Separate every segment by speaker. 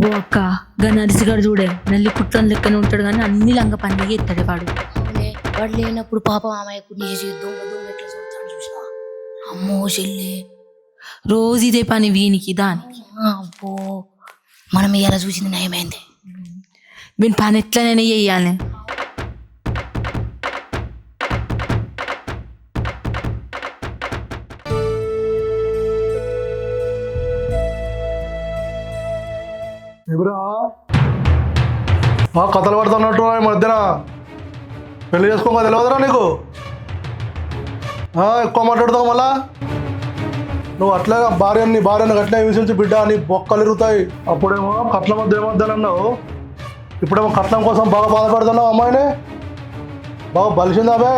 Speaker 1: ఓ అక్క గా నరిసిగాడు చూడే నల్లి కుట్రని లెక్కనే ఉంటాడు కానీ అన్ని లంగ పని ఎత్తాడు వాడు.
Speaker 2: వాడు లేనప్పుడు పాప మామయ్యకు నీ దొంగ దొంగ ఎట్లా చూస్తాను చూసినా అమ్మో చెల్లి.
Speaker 1: రోజు ఇదే పని వీనికి దానికి.
Speaker 2: అబ్బో. మనం ఇలా చూసింది నయమైంది.
Speaker 1: వీని పని ఎట్లనైనా చెయ్యాలి
Speaker 3: ఎవరా కథలు పడుతున్నట్టు మధ్యన పెళ్ళి చేసుకోమో తెలియదురా నీకు? ఎక్కువ మాట్లాడుతావు మళ్ళా? నువ్వు అట్లాగా భార్యని భార్యను అట్లే విసిల్చి బిడ్డ అని బొక్కలు ఇరుగుతాయి. అప్పుడేమో కట్ల మధ్య ఏమొద్దని అన్నావు ఇప్పుడేమో కట్నం కోసం బాగా బాధపడుతున్నావు అమ్మాయిని. బాగా బలిసిందా బే?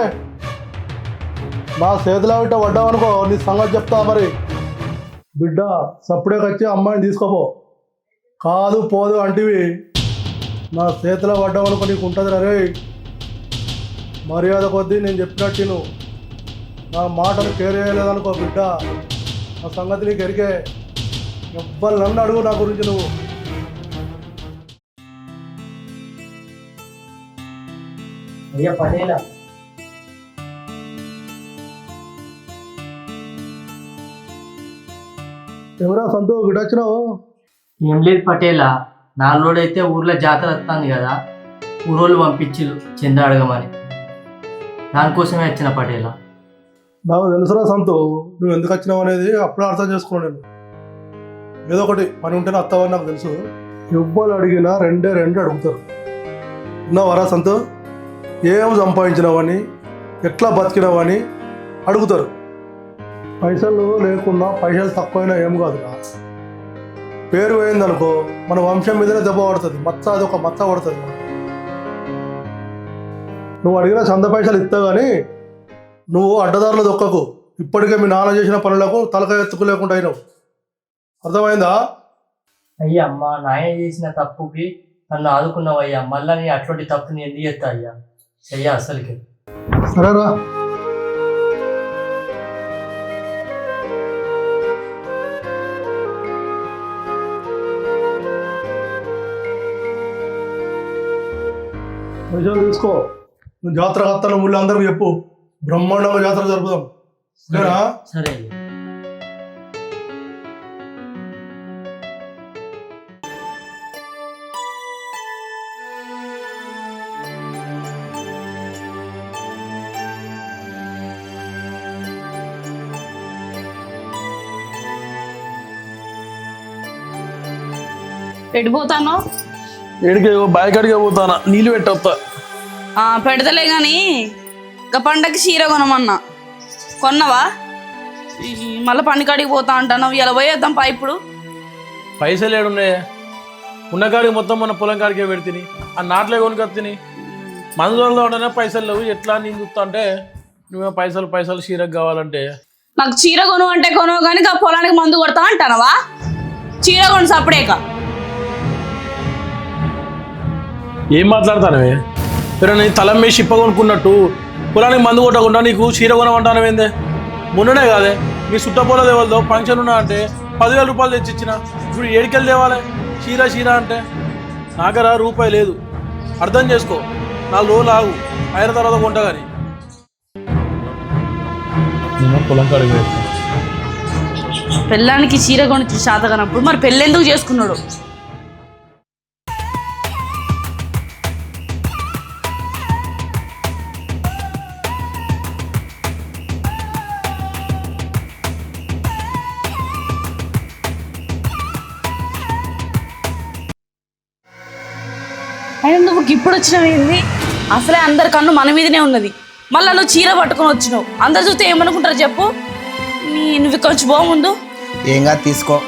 Speaker 3: నా చేతిలో ఇట్ట పడ్డావనుకో నీ సంగతి చెప్తా మరి. బిడ్డ సప్పుడే వచ్చి అమ్మాయిని తీసుకోపో. కాదు పోదు అంటివి. నా చేతిలో పడ్డావు అనుకో నీకు ఉంటుంది రే మర్యాద కొద్దీ నేను చెప్పినట్టు నువ్వు నా మాటలు కేర్ చేయలేదనుకో బిడ్డ. నా సంగతి నీకు ఎరికే. ఎవ్వరు నన్ను అడుగు నా గురించి నువ్వు.
Speaker 4: అయ్యా పటేలా
Speaker 3: ఎవరా సంతు గిడొచ్చినావు
Speaker 4: ఏం లేదు పటేలా. నాలుగోడైతే ఊర్లో జాతర వస్తుంది కదా. ఊరోళ్ళు పంపించిరు చంద అడగమని. దానికోసమే వచ్చిన పటేలా.
Speaker 3: నాకు తెలుసురా సంతు నువ్వు ఎందుకు వచ్చినావు అనేది అప్పుడే అర్థం చేసుకున్నాను నేను. ఏదో ఒకటి పని ఉంటేనే వస్తావని నాకు తెలుసు. ఎవ్వరు అడిగినా రెండే రెండు అడుగుతారు. ఉన్నావారా సంతు? ఏం సంపాదించినావని ఎట్లా బతికినావని అడుగుతారు. పైసలు లేకున్నా పైసలు తక్కువైనా ఏం కాదురా. పేరు పోయిందనుకో మన వంశం మీదనే దెబ్బ పడుతుంది. మచ్చ అది ఒక మచ్చ పడుతుంది మనకు. నువ్వు అడిగిన చంద పైసలు ఇస్తావు కానీ నువ్వు అడ్డదారులు దొక్కకు. ఇప్పటికే మీ నాన్న చేసిన పనులకు తలకాయ ఎత్తుకోలేకుండా అయినావు. అర్థమైందా?
Speaker 4: అయ్యా మా నాయన చేసిన తప్పుకి నన్ను ఆదుకున్నావు అయ్యా మళ్ళా నీ అటువంటి తప్పుని ఎందుకు చేస్తా అయ్యా? చెయ్య అసలుకి.
Speaker 3: సరేరా. పైసలు తీసుకో. నువ్వు జాతర కత్తాను ఊళ్ళో అందరికి చెప్పు. బ్రహ్మాండంగా జాతర జరుపుదాం. సరేనా?
Speaker 4: సరే.
Speaker 5: పెట్టిపోతాను
Speaker 6: ఏడికి బాయ్ కాడికి పోతానా? నీళ్ళు పెట్టొస్తా
Speaker 5: పెడతలే గాని ఇక పండగకి చీర కొనమన్నా. కొన్నవా? మళ్ళీ పండుగడికి పోతా అంటాను ఇలా పోయేద్దాం పా ఇప్పుడు.
Speaker 6: పైసలు ఏడున్నాయే? ఉన్న కాడికి మొత్తం మన పొలం కాడికే పెడితిని ఆ నాట్లే కొనుకొత్తిని. మందు ఉండనే పైసలు లేవు ఎట్లా నేను చూస్తా అంటే నువ్వే పైసలు పైసలు చీరకు కావాలంటే.
Speaker 5: నాకు చీర కొను అంటే కొను కానీ ఇక పొలానికి మందు కొడతా అంటానవా చీర కొను సప్పుడేక.
Speaker 6: ఏం మాట్లాడతానవే? మీరు నీ తలం మీద చిప్ప కొనుక్కున్నట్టు పొలానికి మందు కొట్టకుండా నీకు చీర కొనమంటానవేందే మొన్ననే కాదే మీ చుట్టపొల దేవాలతో ఫంక్షన్ ఉన్నా అంటే పదివేల రూపాయలు తెచ్చి ఇచ్చిన ఇప్పుడు ఏడికెళ్ళి తేవాలి? చీర చీర అంటే? నాగర రూపాయి లేదు. అర్థం చేసుకో. నాలుగు రోజులు ఆగు. అయిన తర్వాత కొంటా కానీ. పొలం
Speaker 5: పెళ్ళానికి చీర కొని శాత కానప్పుడు మరి పెళ్ళెందుకు చేసుకున్నాడు? నువ్వు ఇప్పుడు వచ్చినావు ఏంది? అసలే అందరి కన్ను మన మీదనే ఉన్నది. మళ్ళా నువ్వు చీర పట్టుకొని వచ్చినావు. అందరు చూస్తే ఏమనుకుంటారు చెప్పు. నీ నువ్వు పో ముందు.
Speaker 7: ఏంగా తీసుకో.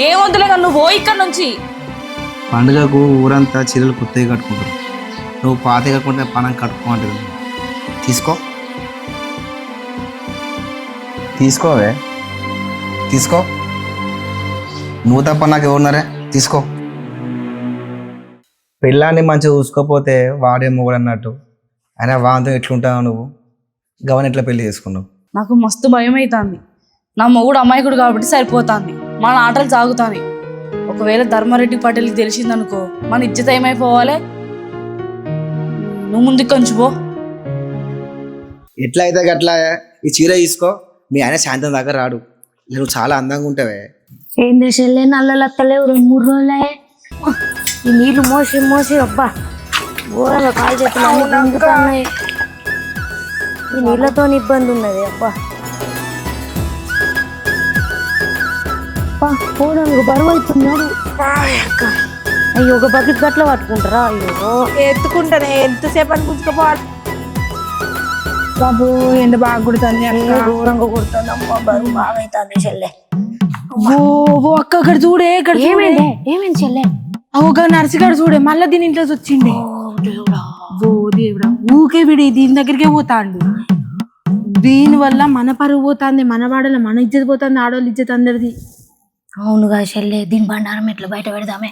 Speaker 5: ఏం వద్దులే కానీ నువ్వు పో ఇక్కడ నుంచి.
Speaker 7: పండుగకు ఊరంతా చీరలు కొత్తవి కట్టుకుంటారు. నువ్వు పాత కట్టుకుంటే పనం కట్టుకోమంటుంది తీసుకో. తీసుకోవే. తీసుకో. తప్ప నాకు ఎవరున్నారే తీసుకో. పెళ్ళాన్ని మంచిగా చూసుకోపోతే వాడే మొగుడు అన్నట్టు. అయినా వాంతో ఎట్లుంటావు నువ్వు? గవన్ ఎట్లా పెళ్ళి చేసుకున్నావు?
Speaker 5: నాకు మస్తు భయం అవుతుంది నా మొగుడు అమాయకుడు కాబట్టి సరిపోతాంది. మన ఆటలు సాగుతాయి ఒకవేళ ధర్మారెడ్డి పటేల్కి తెలిసిందనుకో మన ఇజ్జత ఏమైపోవాలి? నువ్వు ముందుకు కొంచెం పో.
Speaker 7: ఎట్లా అయితే అట్లా ఈ చీర తీసుకో మీ ఆయన సాయంత్రం దాకా రాడు. నువ్వు చాలా అందంగా ఉంటావే.
Speaker 2: ఏం దేశంలే నల్లలు అత్తలేవు రెండు మూడు రోజులే ఈ నీళ్ళు మోసి మోసి అబ్బా. ఘోరంగా కాలు చేతులు అన్ని గుంజుతున్నాయి. ఈ నీళ్ళతో ఇబ్బంది ఉన్నది అబ్బా. పోవడానికి బరువు అవుతున్నాడు అయ్యో ఒక బకెట్ గట్ల పట్టుకుంటారా? అయ్యో.
Speaker 8: ఎత్తుకుంటానే ఎంతసేపు అని గుంజుకోపోవాలి. బాబు ఎండ బాగా కుడుతుంది
Speaker 2: ఏ ఘోరంగా కొడుతుంది అమ్మా బరువు బాగా అవుతుంది చెల్లె.
Speaker 8: ఓ అక్క ఇక్కడ చూడే ఇక్కడ
Speaker 2: ఏమైంది? ఏమైంది చెల్లె?
Speaker 8: ఒక నర్సిగాడు చూడే మళ్ళీ దీని ఇంట్లో వచ్చిండే.
Speaker 2: ఓ దేవుడా.
Speaker 8: ఊకే విడి దీని దగ్గరికే పోతాండు. దీని వల్ల మన పరువు పోతుంది మన వాడల మన ఇజ్జత్ పోతుంది ఆడవాళ్ళ ఇజ్జత్ అందరిది.
Speaker 2: అవునుగా చెల్లె దీని బండారం ఎట్లా బయట పెడదామే?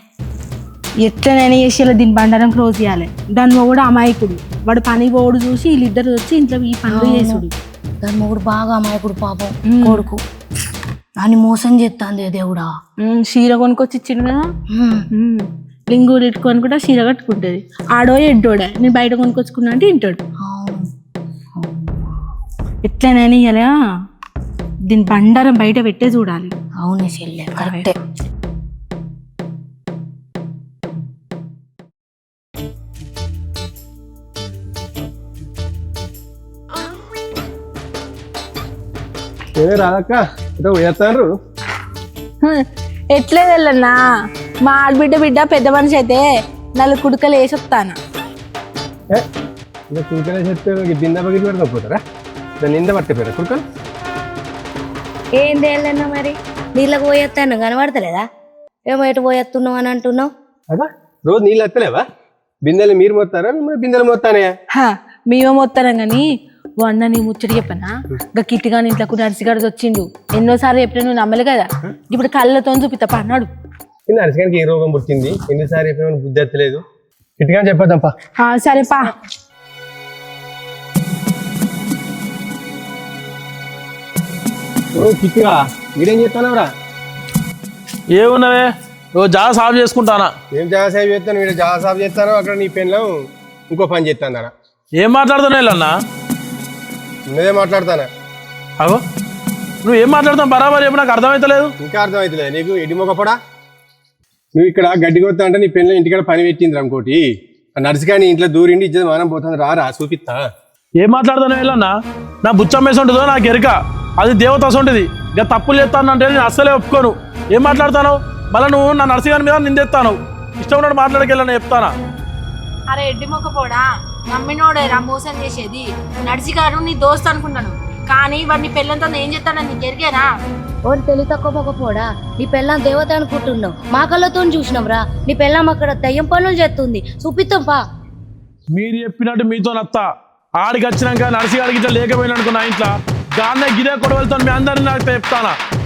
Speaker 8: ఎట్లనైనా చేసేలా దీని బండారం క్లోజ్ చేయాలి. దాని కూడా అమాయకుడు. వాడు పని పోడు చూసి వీళ్ళిద్దరు వచ్చి ఇంట్లో ఈ పనులు చేసుడు.
Speaker 2: దాని మొగుడు బాగా అమాయకుడు పాపం. కొడుకు. దాన్ని మోసం చేస్తాంది దేవుడా.
Speaker 8: చీర కొనుక్కొచ్చి ఇచ్చిండు కదా లింగులు ఇట్టుకొని కూడా చీర కట్టుకుంటుంది. ఆడో ఎడ్డోడే నేను బయట కొనుక్కొచ్చుకున్నా అంటే ఇంటాడు
Speaker 2: అవును.
Speaker 8: ఎట్లనైనా ఇలా దీని బండారం బయట పెట్టే చూడాలి.
Speaker 2: అవునే చెల్లె కరెక్టే.
Speaker 9: ఏమే రాదక్క ఇదో వేస్తారు
Speaker 8: ఎట్లే వెళ్ళన్నా మా ఆడబిడ్డ బిడ్డ పెద్ద మనిషి అయితే నాలుగు కుడుకలు వేసి వస్తాను?
Speaker 9: కుడుకలే చెప్తే బింద బగిరి పెడకపోతారా దాన్ని నింద కుడుకలు?
Speaker 2: ఏం తేలన్నా మరి? నీళ్ళకి పోయేస్తాను కనబడతలేదా? ఏమో ఎటు పోయేస్తున్నావు అని అంటున్నావు?
Speaker 9: అదా రోజు నీళ్ళు ఎత్తలేవా? బిందెలు మీరు మిమ్మల్ని బిందెలు మోస్తానే
Speaker 8: హా, మేమేమో వస్తాం కానీ ఓ అన్న నీ ముచ్చటి చెప్పనా? గా కిట్టిగాని ఇంట్లోకి నర్సిగాడు వచ్చిండు. ఎన్నోసార్లు చెప్పినా నువ్వు నమ్మలే కదా? ఇప్పుడు కళ్ళతో చూపిస్తా పన్నాడు
Speaker 9: అరసగానికి ఏ రోగం పుట్టింది? ఎన్నిసార్లు చెప్పినా బుద్ధి ఎత్తలేదు. ఇటుగా చెప్పొద్దాంపా
Speaker 8: ఆ, సరే పా.
Speaker 9: ఓ కిట్టిగా మీరేం చేస్తున్నావురా?
Speaker 6: ఏమున్నవే? ఓ జా సాఫ్ చేసుకుంటానా?
Speaker 9: ఏం జాసాబ్ చేస్తాను వీడు జాసాబ్ చేస్తాను అక్కడ నీ పెన్లో ఇంకో పని చేస్తాను
Speaker 6: ఏం మాట్లాడుతున్నావు అన్న
Speaker 9: ఉన్నదే మాట్లాడతానా.
Speaker 6: అగో నువ్వు ఏం మాట్లాడుతావు బరాబర్ చెప్పు నాకు అర్థమవుతలేదు
Speaker 9: ఇంకా అర్థమవుతలేదు నీకు ఎడి మొగపడా నువ్వు ఇక్కడ గడ్డి కొత్తా అంటే నీ పెన్లో ఇంటికాడ పని పెట్టింది ఇంకోటి ఆ నర్సుగాని ఇంట్లో దూరిండి ఇచ్చేది మానం పోతుంది రారా చూపిస్తా.
Speaker 6: ఏం మాట్లాడుతున్నావు వెళ్ళన్నా? నా బుచ్చమ్మేసి ఉంటుందో నాకు ఎరుక అది దేవత ఉంటుంది. ఇక తప్పులు చేస్తానంటే నేను అస్సలే ఒప్పుకోను. ఏం మాట్లాడతాను మళ్ళీ నువ్వు నా నర్సింగ్ మీద నిందెత్తాను ఇష్టం ఉన్నట్టు మాట్లాడకెళ్ళని చెప్తానా?
Speaker 8: అరే ఎడ్డి మొక్క పోడా? నమ్మినోడే రా మోసం చేసేది. నడిచిగాడు నీ దోస్త్ అనుకున్నాను. కానీ వాడిని పెళ్ళంతో ఏం చేస్తాడని నీకు ఎరిగేనా?
Speaker 2: ఓరి తెలివి తక్కువ పోకపోడా? నీ పెళ్ళం దేవత అనుకుంటున్నావు. మా కళ్ళతో చూసినాం రా. నీ పెళ్ళం అక్కడ దయ్యం పనులు చేస్తుంది. చూపిస్తాం పా.
Speaker 6: మీరు చెప్పినట్టు మీతో నత్త. ఆడికి వచ్చినాక నర్సింగ్ ఇట్లా లేకపోయినా నా ఇంట్లో. గాన్న గిరే కొడవలతో మీ అందరిని నాకు చెప్తానా?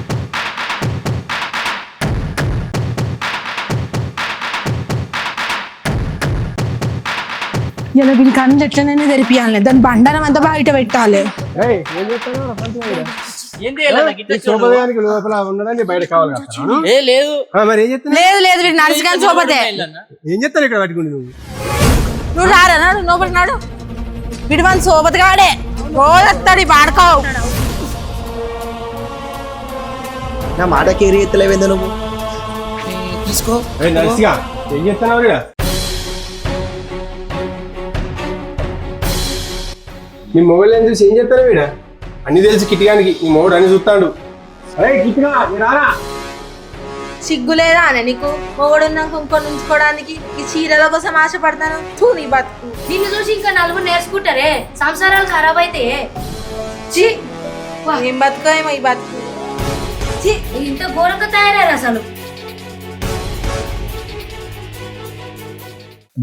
Speaker 8: ఇలా వీనికి అందరు ఎట్లనైనా తెరిపియాలి దాని బండారం అంతా బయట పెట్టాలి.
Speaker 4: లేదు.
Speaker 9: ఆ, మరి ఏం చేస్తున్నావు?
Speaker 8: లేదు లేదు వీడు నర్సిగాని సోపతే
Speaker 9: ఏం చేస్తాను ఇక్కడ పట్టుకుని నువ్వు?
Speaker 8: నువ్వు రారా నాడు లోపలికి నాడు. వీడు మన సోపతి కాడే. రోజు వస్తాడు ఈ పాడుకోవు.
Speaker 7: నా మాట కేరీ ఎత్తలేవేందో నువ్వు? తీసుకో
Speaker 9: నర్సిగా ఏం చేస్తున్నావు నీ మొబైల్ ఏం చూసి ఏం చేస్తాను వీడ? అన్ని తెలిసి కిటికానికి నీ మొగుడు అన్ని చూస్తాడు. అరే కిటికా రారా
Speaker 8: సిగ్గు లేదా అనే నీకు? మొగడున్నాక ఇంకొని ఉంచుకోవడానికి ఈ చీరల కోసం ఆశపడతాను. తూ నీ బతుకు.
Speaker 2: నిన్ను చూసి ఇంకా నలుగురు నేర్చుకుంటారే? సంసారాలు ఖరాబ్ అయితే?
Speaker 8: చి ఏం బతుకో ఏమో ఈ బతుకు. చి
Speaker 2: ఇంత ఘోరంగా తయారయ్యారు అసలు.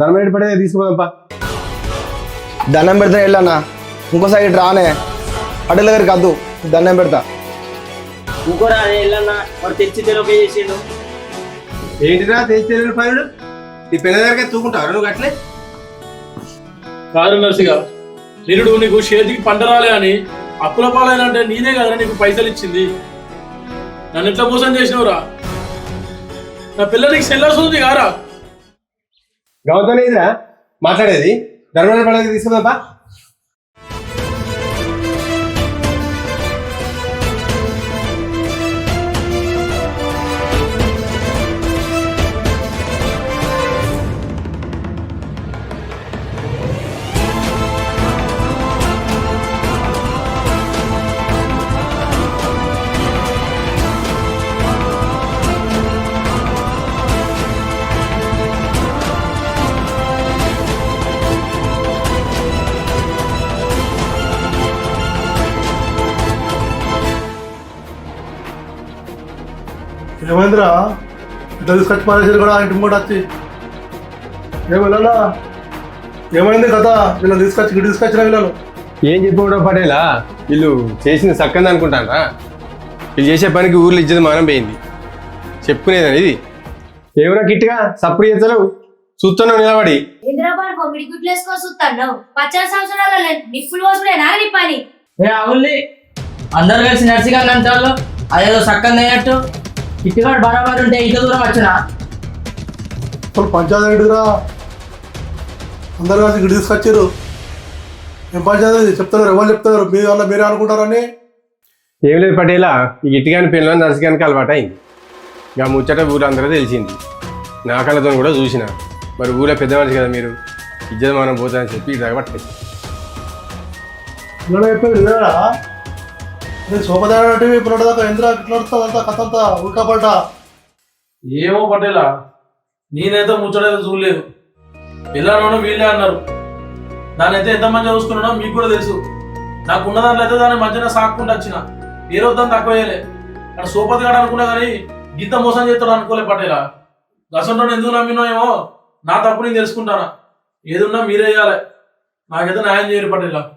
Speaker 9: ధర్మరెడ్డి పడే తీసుకుపోదాంపా
Speaker 7: దండం పెడతా వెళ్ళన్నా ఇంకోసారి ఇటు రానే. పటేల్ దగ్గరికి వద్దు దండం పెడతా.
Speaker 4: ఇంకోరా వెళ్ళన్నా వాడు తెచ్చి చేసిండు.
Speaker 9: ఏంటిరా తెలిసి తెలియని పనులు? నీ పిల్ల నువ్వు అట్లే
Speaker 6: నర్సిగా నిరుడు నీకు చేతికి పంట రాలే అని అప్పుల పాలైనంటే నేనే కదా నీకు పైసలు ఇచ్చింది. నన్ను ఎట్లా మోసం చేసినవురా? నా పిల్ల నీకు సెల్లర్స్ ఉంది కారా?
Speaker 9: గౌతమ్ ఇదిరా మాట్లాడేది? ధర్మరాజు పండుగ తీసుకుందా
Speaker 3: ఏమైందిరా ఇట్లా తీసుకొచ్చి పారేసారు కూడా ఇంటి ముంగట వచ్చి. ఏం వెళ్ళాలా ఏమైంది కదా వీళ్ళని తీసుకొచ్చి ఇటు తీసుకొచ్చిన వీళ్ళను?
Speaker 9: ఏం చెప్పకుండా పటేలా? వీళ్ళు చేసింది సక్కంది అనుకుంటానా వీళ్ళు చేసే పనికి ఊర్లో ఇచ్చేది మానం పోయింది. చెప్పుకునేదని ఇది ఎవరో కిట్టిగా? సప్పుడు చేస్తలేవు చూస్తున్నావు నిలబడి.
Speaker 2: హైదరాబాద్ కొమ్మిడి గుడ్లు వేసుకొని చూస్తాను పచ్చడి సంవత్సరాల నిప్పులు పోసుకునేనా నీ పని?
Speaker 4: ఏ అవుల్ని అందరు కలిసి నర్సిగాన్ని అంటారు అదేదో సక్కం అయ్యట్టు. ఇట్టుగాడు బరాబర్ ఉంటే ఇంత దూరం వచ్చినా
Speaker 3: అసలు పంచాయతీ ఏంటిదిరా అందరు కలిసి ఇటు తీసుకొచ్చారు ఏం పంచాయతీ? చెప్తున్నారు ఎవరు చెప్తున్నారు మీ వల్ల మీరే అనుకుంటారని?
Speaker 9: ఏం లేదు పటేలా ఈ గిట్టిగాని పిల్లలు నర్సిగానికి అలవాటు అయింది. ఇక ముచ్చట ఊరు అందరూ తెలిసింది. నా కళ్ళతో కూడా చూసిన. మరి ఊళ్ళో పెద్ద మనిషి కదా మీరు? ఇజ్జత మనం పోతామని చెప్పి ఇది తగబట్టలేదు
Speaker 3: నేను శోభదానంటే ఇప్పుడు దాకా ఎందుకు ఇట్లా అంతా కథ అంతా ఉల్టా పల్టా.
Speaker 6: ఏమో పటేలా. నేనైతే ముచ్చడైతే చూడలేదు. పిల్లలను వీళ్ళే అన్నారు. దానైతే ఎంత మంచిగా చూసుకున్నానో మీకు కూడా తెలుసు. నాకు ఉన్న దాంట్లో అయితే దాని మధ్యన సాక్కుంటూ వచ్చిన. ఏ రోజు తక్కువ చేయలే. అక్కడ సోపతి గాడు అనుకున్నా కానీ గీత మోసం చేస్తాడు అనుకోలే పటేలా. గసంతో ఎందుకు నమ్మినో ఏమో నా తప్పు నేను తెలుసుకుంటానా. ఏదున్నా మీరే చేయాలి. నాకైతే న్యాయం చేయరు పటేలా.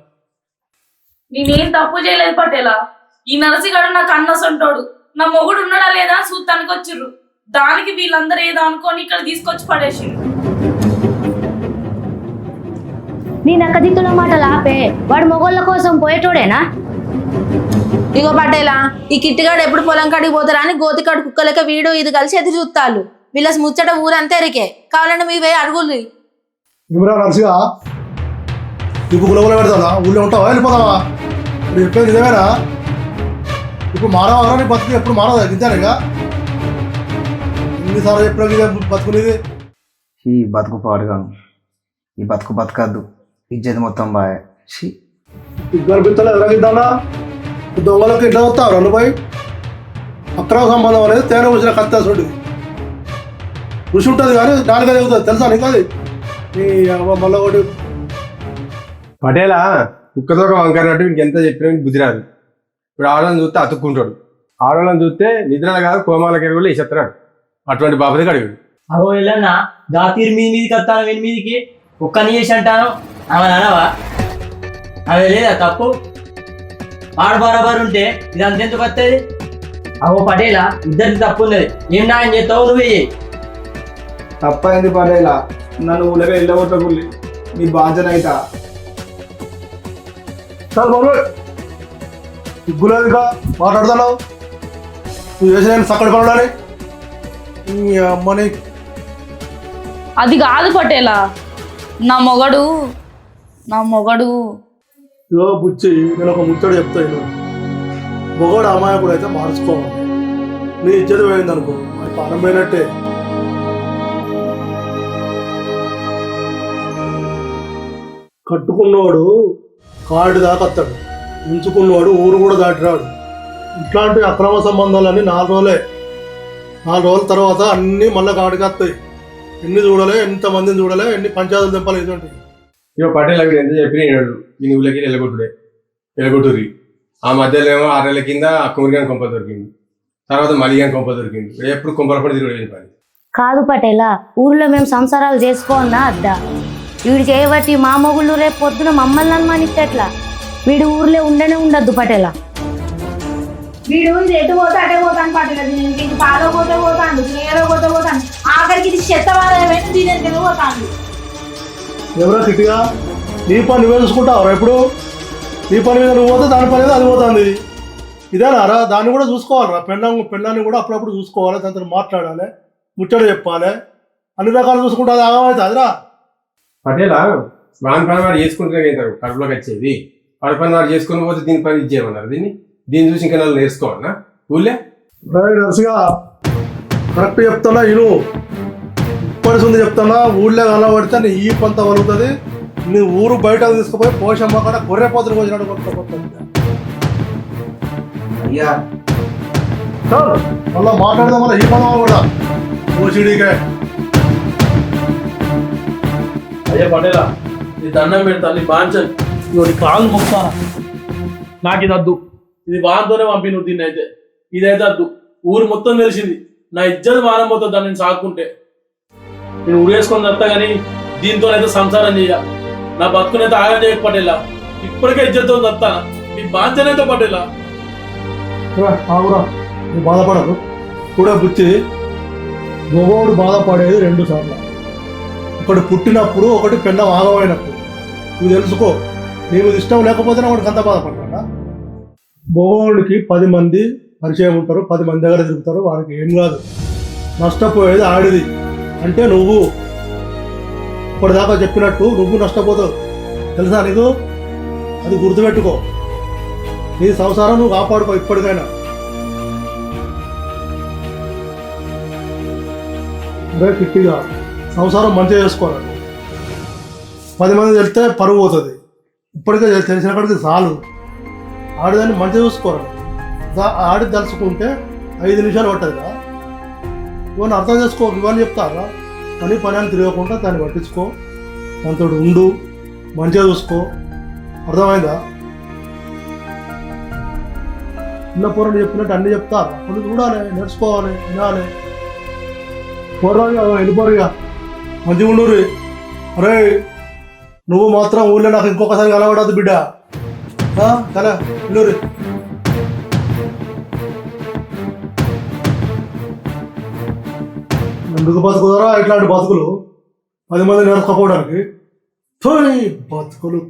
Speaker 5: నేనేం తప్పు చేయలేదు పటేలా. ఈ నరసిగాడు నాకు అన్నసంటోడు నా మొగుడు ఉన్నాడా లేదా చూస్తానికి వచ్చిర్రు. దానికి వీళ్ళందరూ ఏదో అనుకొని ఇక్కడ తీసుకొచ్చి పడేసిండ్రు
Speaker 2: నీ నక్కదిత్తుల మాటలు ఆపే. వాడు మొగోళ్ళ కోసం పోయేటోడేనా?
Speaker 8: ఇగో పటేలా ఈ కిట్టిగాడు ఎప్పుడు పొలం కాడికి పోతారా అని గోతికాడు కుక్కలక వీడు ఇది కలిసి ఎదురు చూస్తాళ్ళు వీళ్ళ ముచ్చట ఊరంతా ఎరికే. కావాలంటే మీ వే అడుగులు
Speaker 3: ఏమిరా నర్సిగా? ఇప్పుడు గులగుల పెడతావా ఊళ్ళో ఉంటావా? వెళ్ళిపోతావా? ఇప్పుడు చెప్పేది నిజమేనా? ఇప్పుడు మారవరా నీ బతుకు ఎప్పుడు మారదా గింజానిగా ఎన్నిసార్లు చెప్పినా ఇదే బతుకునేది.
Speaker 7: ఈ బతుకు పాడుగాను ఈ బతుకు బతకద్దు. ఇజ్జత మొత్తం బాయ్. షీ
Speaker 3: ఇద్దరు పిత్తలు ఎదురగిద్దానా దొంగలకు ఇంట్లో వస్తావు రెండు పోయి? అక్రమ సంబంధం అనేది తేనె వచ్చిన కత్తేసుడు రుచి ఉంటుంది కానీ నాలుగే చెబుతుంది. తెలుసా నీకు అది? నీ అవ్వ మళ్ళీ ఒకటి
Speaker 9: పటేలా కుక్కతో వీడికి ఎంత చెప్పినా బుద్ధి రాదు. ఇప్పుడు ఆడవాళ్ళని చూస్తే అతుక్కుంటాడు. ఆడవాళ్ళని చూస్తే నిద్రలు కాదు కోమాలకి కూడా ఇచ్చేస్తున్నాడు అటువంటి బాపది కడిగాడు.
Speaker 4: అగో వెళ్ళన్నా దాతీరు మీది మీదకి వస్తాను వీని మీదికి? ఒక్కని చేసి అంటాను? ఆమె అనవా? ఆమె లేదా తప్పు? ఆడు బరాబర్ ఉంటే ఇదంతా ఎందుకు వస్తుంది అగో పటేలా ఇద్దరికి తప్పు ఉన్నది. ఏం న్యాయం చేస్తావు నువ్వు చెయ్యి.
Speaker 7: తప్పైంది పడేలా నన్ను ఊళ్ళగా వెళ్ళగొట్టకుల్లి నీ బాధ్యత అయితా.
Speaker 3: సిగ్గులేదుగా మాట్లాడుతున్నావు? నువ్వు చేసిన సక్కడి పనులని నీ అమ్మని
Speaker 5: అది కాదు పటేలా. నా మొగడు నా మొగడు.
Speaker 3: ఇదో బుచ్చి నేను ఒక ముచ్చడు చెప్తాను మొగోడు అమాయకుడు అయితే మార్చుకోవాలి. నీ ఇజ్జత పోయింది అనుకో అది పానం పోయినట్టే. కట్టుకున్నవాడు కాడు దాకా వస్తాడు. ఉంచుకున్నవాడు ఊరు కూడా దాటి రాడు ఇట్లాంటి అక్రమ సంబంధాలన్నీ నాలుగు రోజులే. నాలుగు రోజుల తర్వాత అన్నీ మళ్ళీ కాడికి వస్తాయి ఎన్ని చూడలే ఎంత మందిని చూడలే ఎన్ని పంచాయతీలు తెంపాలి ఇటువంటి
Speaker 9: ఇక పటేల్ అవి ఎంత చెప్పిన వినాడు. ఈ నువ్వులకి ఎలగొట్టుడే ఎలగొట్టురి ఆ మధ్యలో ఏమో ఆరేళ్ళ కింద కుమరిగాని కొంప దొరికింది. తర్వాత మలిగాని కొంప దొరికింది. ఎప్పుడు కొంపల పడి తిరుగుడు పని.
Speaker 2: కాదు పటేలా ఊర్లో మేము సంసారాలు చేసుకోవన్నా అద్దా. వీడు చేయబట్టి మా మొగుళ్ళు రేపు పొద్దున మమ్మల్ని అనుమానిస్తే ఎట్లా వీడు ఊర్లో ఉండనే ఉండద్దు పటేలా.
Speaker 8: వీడు ఎటు పోతే అటే పోతాను పట్టలేదు నేను పాలో పోతే పోతాను నేరో పోతే పోతాను ఆఖరికి ఇది దీని పోతాను
Speaker 3: ఎవరో కిట్టిగా నీ పని నువ్వే చూసుకుంటావు ఎప్పుడు నీ పని మీద నువ్వు పోతే దాని పని మీద అది పోతుంది. ఇదేనారా దాన్ని కూడా చూసుకోవాలరా. పెళ్ళం పెళ్ళాన్ని కూడా అప్పుడప్పుడు చూసుకోవాలి దాంతో మాట్లాడాలి ముచ్చట చెప్పాలి. అన్ని రకాలు చూసుకుంటే అది ఆగమైతే అదిరా
Speaker 9: పటేలా వాడు చేసుకుంటూనే అవుతారు కడుపులోకి వచ్చేది. వాడి పని వాడు చేసుకుని పోతే దీని పని ఇచ్చేయమన్నారు దీన్ని దీన్ని చూసి ఇంకా నన్ను నేర్చుకోవాలన్నా ఊళ్ళే?
Speaker 3: నర్సిగా కరెక్ట్ చెప్తానా ఇను. ఉంది చెప్తానా ఊళ్ళో కనబడితే నీ ఈ పంత వలుగుతుంది. నీ ఊరు బయట తీసుకుపోయి పోషమ్మ కాడ గొర్రె పోతులు కొట్టుకోపోతుంది
Speaker 7: అయ్యా.
Speaker 3: సార్ మళ్ళీ మాట్లాడదాం మళ్ళీ ఈ పదం కూడా. ఓసిడీకే
Speaker 6: అయ్యా పటేలా నీ దండం పెడతా నీ బాంచన్ ఇవి కాలు మొక్తానా నాకు ఇది వద్దు ఇది వాంతోనే పంపి నువ్వు దీన్ని అయితే. ఇదైతే వద్దు ఊరు మొత్తం తెలిసింది. నా ఇజ్జత్ మానం పోతుంది దాన్ని నేను సాకుంటే నేను ఊరేసుకొని వస్తా కానీ దీంతోనైతే సంసారం చేయ నా బతుకునైతే ఆగం చేయక పటేలా ఇప్పటికే ఇజ్జత్తో వస్తానా నీ బాంచనైతే పటేలా
Speaker 3: ఆగురా. నువ్వు బాధపడదు కూడా బుచ్చి మగవాడు బాధపడేది రెండు సార్లు. ఒకటి పుట్టినప్పుడు ఒకటి పెళ్ళం ఆగమైనప్పుడు. నువ్వు తెలుసుకో. నీకు ఇష్టం లేకపోతేనే వాడికి అంత బాధపడతాడా మగవాడికి పది మంది పరిచయం ఉంటారు పది మంది దగ్గర తిరుగుతారు వారికి ఏం కాదు. నష్టపోయేది ఆడిది. అంటే నువ్వు ఇప్పటిదాకా చెప్పినట్టు నువ్వు నష్టపోతావు. తెలుసా నీకు? అది గుర్తుపెట్టుకో. నీ సంసారం నువ్వు కాపాడుకో ఇప్పటికైనా. అదే కిట్టిగా సంసారం మంచిగా చేసుకోవాలి. పది మంది తెలిస్తే పరువు పోతుంది. ఇప్పటికే తెలిసిన కాడికి చాలు. ఆడదాన్ని మంచిగా చూసుకోరు? ఆడి తలుచుకుంటే ఐదు నిమిషాలు పట్టదురా. ఇవన్నీ అర్థం చేసుకో ఇవన్నీ చెప్తారా? పని పని అని తిరగకుండా దాన్ని పట్టించుకో. దాంతో ఉండు మంచిగా చూసుకో. అర్థమైందా? చిన్న పూర్వం చెప్పినట్టు అన్ని చెప్తారు? కొన్ని చూడాలి నేర్చుకోవాలి వినాలి. పూర్వంగా వెళ్ళిపోరుగా మంచిగా ఉండరు అరే నువ్వు మాత్రం ఊళ్ళో నాకు ఇంకొకసారి కలవడదు బిడ్డ. ఆ, సరే ఎందుకు బతుకుదరా ఇట్లాంటి బతుకులు? పది మంది నేర్చుకోవడానికి బతుకులు.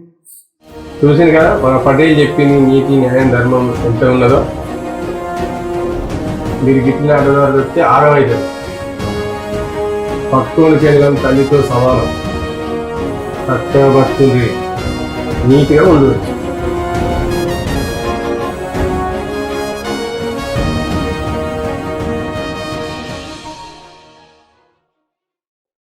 Speaker 9: చూసింది కదా మన పటేల్ చెప్పింది నీతి న్యాయం ధర్మం ఎంత ఉన్నదో. మీరు గిట్టిన ఆడవారు వస్తే ఆరవైతుంది పట్టుకొని పెళ్ళం తల్లితో సమానం. Hasta pasture. Ni tiga puluh.